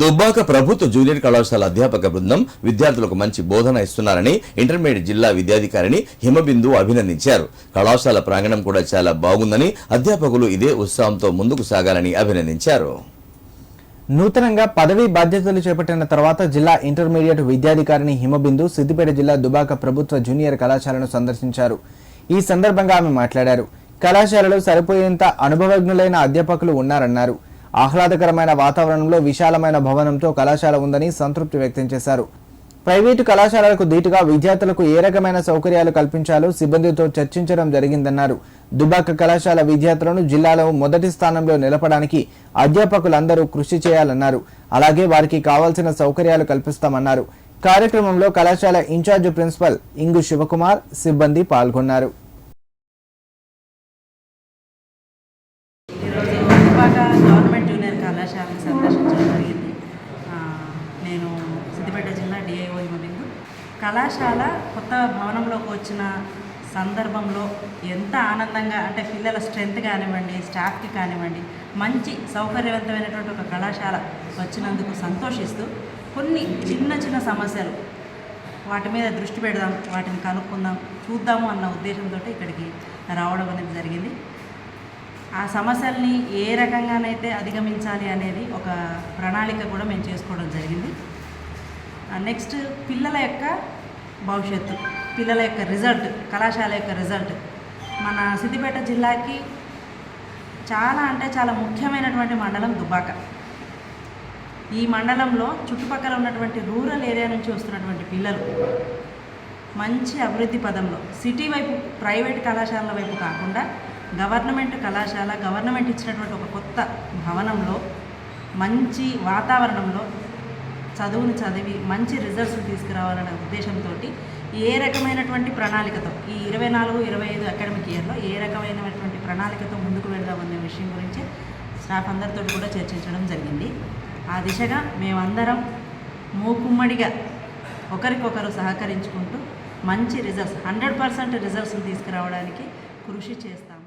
దుబ్బాక ప్రభుత్వ జూనియర్ కళాశాల అధ్యాపక బృందం విద్యార్థులకు మంచి బోధన ఇస్తున్నారని ఇంటర్మీడియట్ జిల్లా విద్యాధికారిని హిమబిందు అభినందించారు. కళాశాల ప్రాంగణం కూడా చాలా బాగుందని అధ్యాపకులు ఇదే ఉత్సాహంతో ముందుకు సాగాలని అభినందించారు. నూతనంగా పదవీ బాధ్యతలు చేపట్టిన తర్వాత జిల్లా ఇంటర్మీడియట్ విద్యాధికారిని హిమబిందు సిద్దిపేట జిల్లా దుబాక ప్రభుత్వ జూనియర్ కళాశాలను సందర్శించారు. ఈ సందర్భంగా ఆమె మాట్లాడారు. కళాశాలలో సరిపోయేంత అనుభవజ్ఞులైన అధ్యాపకులు ఉన్నారన్నారు. ఆహ్లాదకరమైన వాతావరణంలో విశాలమైన భవనంతో కళాశాల ఉందని సంతృప్తి వ్యక్తం చేశారు. ప్రైవేటు కళాశాలలకు ధీటుగా విద్యార్థులకు ఏ రకమైన సౌకర్యాలు కల్పించాలో సిబ్బందితో చర్చించడం జరిగిందన్నారు. దుబాక కళాశాల విద్యార్థులను జిల్లాలో మొదటి స్థానంలో నిలపడానికి అధ్యాపకులందరూ కృషి చేయాలన్నారు. అలాగే వారికి కావాల్సిన సౌకర్యాలు కల్పిస్తామన్నారు. కార్యక్రమంలో కళాశాల ఇన్ఛార్జ్ ప్రిన్సిపల్ ఇంగు శివకుమార్ సిబ్బంది పాల్గొన్నారు. ఈరోజు గవర్నమెంట్ జూనియర్ కళాశాలను సందర్శించడం జరిగింది. నేను సిద్దిపేట జిల్లా డిఐఓ హిమబిందు కళాశాల కొత్త భవనంలోకి వచ్చిన సందర్భంలో ఎంత ఆనందంగా అంటే పిల్లల స్ట్రెంత్ కానివ్వండి స్టాఫ్కి కానివ్వండి మంచి సౌకర్యవంతమైనటువంటి ఒక కళాశాల వచ్చినందుకు సంతోషిస్తూ కొన్ని చిన్న చిన్న సమస్యలు వాటి మీద దృష్టి పెడదాం వాటిని కనుక్కుందాం చూద్దాము అన్న ఉద్దేశంతో ఇక్కడికి రావడం అనేది జరిగింది. ఆ సమస్యల్ని ఏ రకంగానైతే అధిగమించాలి అనేది ఒక ప్రణాళిక కూడా మేము చేసుకోవడం జరిగింది. నెక్స్ట్ పిల్లల యొక్క భవిష్యత్తు పిల్లల యొక్క రిజల్ట్ కళాశాల యొక్క రిజల్ట్. మన సిద్దిపేట జిల్లాకి చాలా అంటే చాలా ముఖ్యమైనటువంటి మండలం దుబాక ఈ మండలంలో చుట్టుపక్కల ఉన్నటువంటి రూరల్ ఏరియా నుంచి వస్తున్నటువంటి పిల్లలు మంచి అభివృద్ధి పదంలో సిటీ వైపు ప్రైవేట్ కళాశాలల వైపు కాకుండా గవర్నమెంట్ కళాశాల గవర్నమెంట్ ఇచ్చినటువంటి ఒక కొత్త భవనంలో మంచి వాతావరణంలో చదువును చదివి మంచి రిజల్ట్స్ తీసుకురావాలనే ఉద్దేశంతో ఏ రకమైనటువంటి ప్రణాళికతో ఈ ఇరవై నాలుగు ఇరవై ఐదు అకాడమిక్ ఇయర్లో ఏ రకమైనటువంటి ప్రణాళికతో ముందుకు వెళ్దామనే విషయం గురించి స్టాఫ్ అందరితో కూడా చర్చించడం జరిగింది. ఆ దిశగా మేమందరం మూకుమ్మడిగా ఒకరికొకరు సహకరించుకుంటూ మంచి రిజల్ట్స్ హండ్రెడ్ పర్సెంట్ రిజల్ట్స్ తీసుకురావడానికి కృషి చేస్తాం.